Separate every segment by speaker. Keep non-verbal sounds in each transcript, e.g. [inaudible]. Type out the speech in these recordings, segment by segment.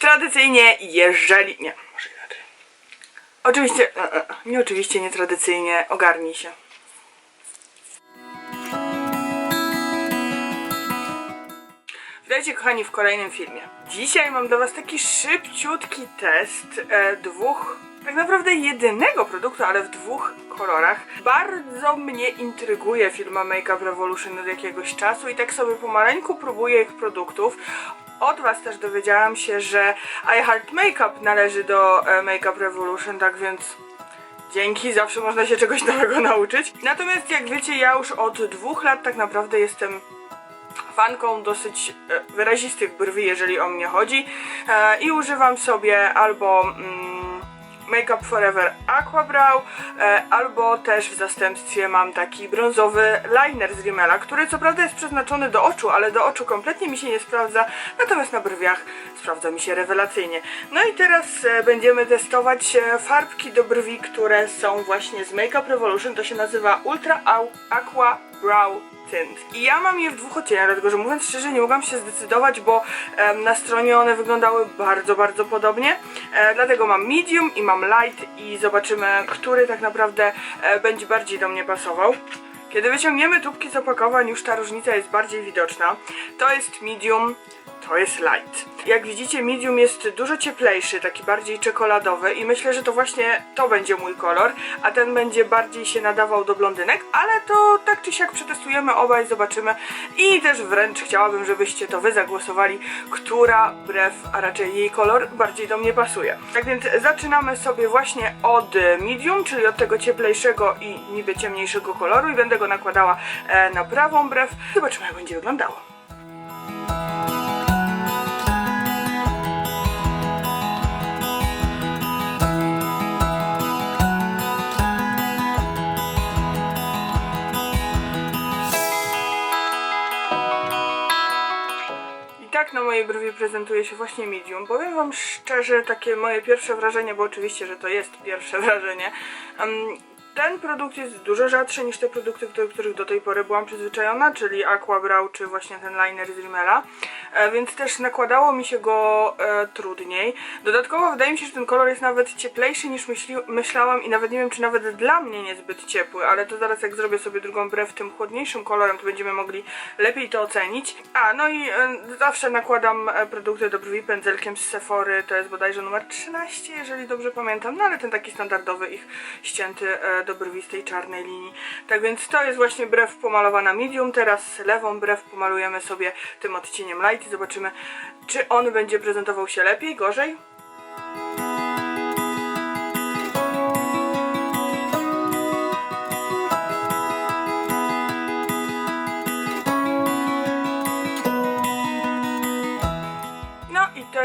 Speaker 1: tradycyjnie, jeżeli... Nie, może inaczej. Oczywiście, e, e, nie oczywiście nietradycyjnie, ogarnij się. Witajcie kochani w kolejnym filmie. Dzisiaj mam dla was taki szybciutki test e, dwóch, tak naprawdę jedynego produktu, ale w dwóch kolorach. Bardzo mnie intryguje firma Makeup Revolution od jakiegoś czasu i tak sobie pomaleńku próbuję ich produktów. Od was też dowiedziałam się, że I Makeup należy do e, Makeup Revolution, tak więc Dzięki, zawsze można się czegoś nowego [laughs] nauczyć. Natomiast jak wiecie, ja już od dwóch lat tak naprawdę jestem fanką dosyć e, wyrazistych brwi, jeżeli o mnie chodzi. E, I używam sobie albo mm, Make Up Forever Aqua Brow, e, albo też w zastępstwie mam taki brązowy liner z Rimmela, który co prawda jest przeznaczony do oczu, ale do oczu kompletnie mi się nie sprawdza, natomiast na brwiach sprawdza mi się rewelacyjnie. No i teraz e, będziemy testować e, farbki do brwi, które są właśnie z Make Up Revolution, to się nazywa Ultra Aqua Brow Tint. I ja mam je w dwóch odcieniach, dlatego że mówiąc szczerze nie mogłam się zdecydować, bo na stronie one wyglądały bardzo, bardzo podobnie. E, dlatego mam medium i mam light i zobaczymy, który tak naprawdę e, będzie bardziej do mnie pasował. Kiedy wyciągniemy tubki z opakowań, już ta różnica jest bardziej widoczna. To jest medium, to jest light. Jak widzicie, medium jest dużo cieplejszy, taki bardziej czekoladowy i myślę, że to właśnie to będzie mój kolor, a ten będzie bardziej się nadawał do blondynek, ale to tak czy siak przetestujemy obaj, zobaczymy i też wręcz chciałabym, żebyście to wy zagłosowali, która brew, a raczej jej kolor bardziej do mnie pasuje. Tak więc zaczynamy sobie właśnie od medium, czyli od tego cieplejszego i niby ciemniejszego koloru i będę go nakładała e, na prawą brew. Zobaczymy jak będzie wyglądało. Mojej brwi prezentuje się właśnie medium. Powiem wam szczerze, takie moje pierwsze wrażenie, bo oczywiście, że to jest pierwsze [laughs] wrażenie. Ten produkt jest dużo rzadszy niż te produkty, do których do tej pory byłam przyzwyczajona, czyli Aqua Brow czy właśnie ten liner z Rimmela, e, więc też nakładało mi się go e, trudniej. Dodatkowo wydaje mi się, że ten kolor jest nawet cieplejszy niż myśli, myślałam i nawet nie wiem, czy nawet dla mnie niezbyt ciepły, ale to zaraz jak zrobię sobie drugą brew tym chłodniejszym kolorem, to będziemy mogli lepiej to ocenić. A, no i e, zawsze nakładam e, produkty do brwi pędzelkiem z Sephory, to jest bodajże numer 13, jeżeli dobrze pamiętam, no ale ten taki standardowy ich ścięty e, do brwi z tej czarnej linii. Tak więc to jest właśnie brew pomalowana medium, teraz lewą brew pomalujemy sobie tym odcieniem light i zobaczymy, czy on będzie prezentował się lepiej, gorzej.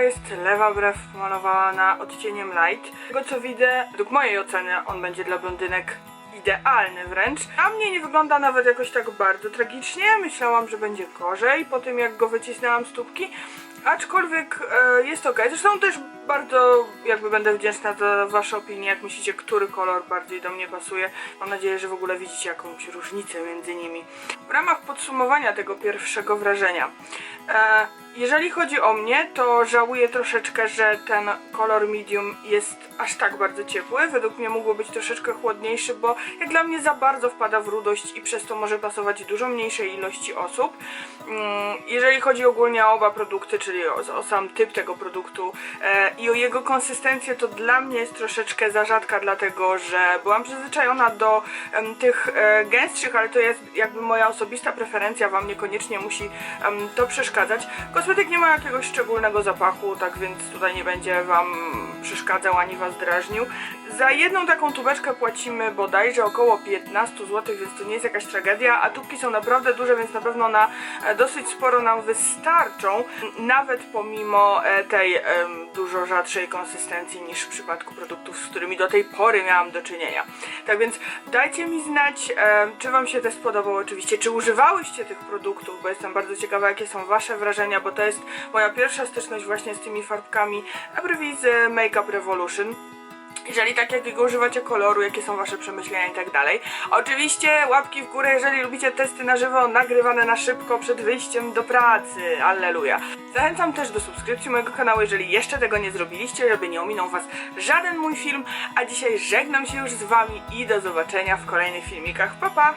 Speaker 1: Jest lewa brew pomalowana odcieniem light. Z tego co widzę, według mojej oceny on będzie dla blondynek idealny wręcz. A mnie nie wygląda nawet jakoś tak bardzo tragicznie. Myślałam, że będzie gorzej po tym jak go wycisnęłam z tubki. Aczkolwiek e, jest ok. Zresztą też bardzo jakby będę wdzięczna za wasze opinie, jak myślicie, który kolor bardziej do mnie pasuje. Mam nadzieję, że w ogóle widzicie jakąś różnicę między nimi. W ramach podsumowania tego pierwszego wrażenia. E, jeżeli chodzi o mnie, to żałuję troszeczkę, że ten kolor medium jest aż tak bardzo ciepły. Według mnie mógł być troszeczkę chłodniejszy, bo jak dla mnie za bardzo wpada w rudość i przez to może pasować dużo mniejszej ilości osób. Mm, Jeżeli chodzi ogólnie o oba produkty, czyli o, o sam typ tego produktu e, i o jego konsystencję, to dla mnie jest troszeczkę za rzadka, dlatego że byłam przyzwyczajona do tych e, gęstszych, ale to jest jakby moja osobista preferencja, wam niekoniecznie musi to przeszkadzać. Kosmetyk nie ma jakiegoś szczególnego zapachu, tak więc tutaj nie będzie wam przeszkadzał ani was drażnił. Za jedną taką tubeczkę płacimy bodajże około 15 zł, więc to nie jest jakaś tragedia, a tubki są naprawdę duże, więc na pewno na e, dosyć sporo nam wystarczą, nawet pomimo e, tej dużo rzadszej konsystencji niż w przypadku produktów, z którymi do tej pory miałam do czynienia. Tak więc dajcie mi znać, e, czy wam się też podobał oczywiście, czy używałyście tych produktów, bo jestem bardzo ciekawa, jakie są wasze wrażenia, bo to jest moja pierwsza styczność właśnie z tymi farbkami brwi z Make Up Revolution. jeżeli tak, jakiego używacie koloru, jakie są wasze przemyślenia i tak dalej. Oczywiście łapki w górę, jeżeli lubicie testy na żywo, nagrywane na szybko przed wyjściem do pracy. Alleluja. Zachęcam też do subskrypcji mojego kanału, jeżeli jeszcze tego nie zrobiliście, żeby nie ominął was żaden mój film. A dzisiaj żegnam się już z wami i do zobaczenia w kolejnych filmikach. Pa pa!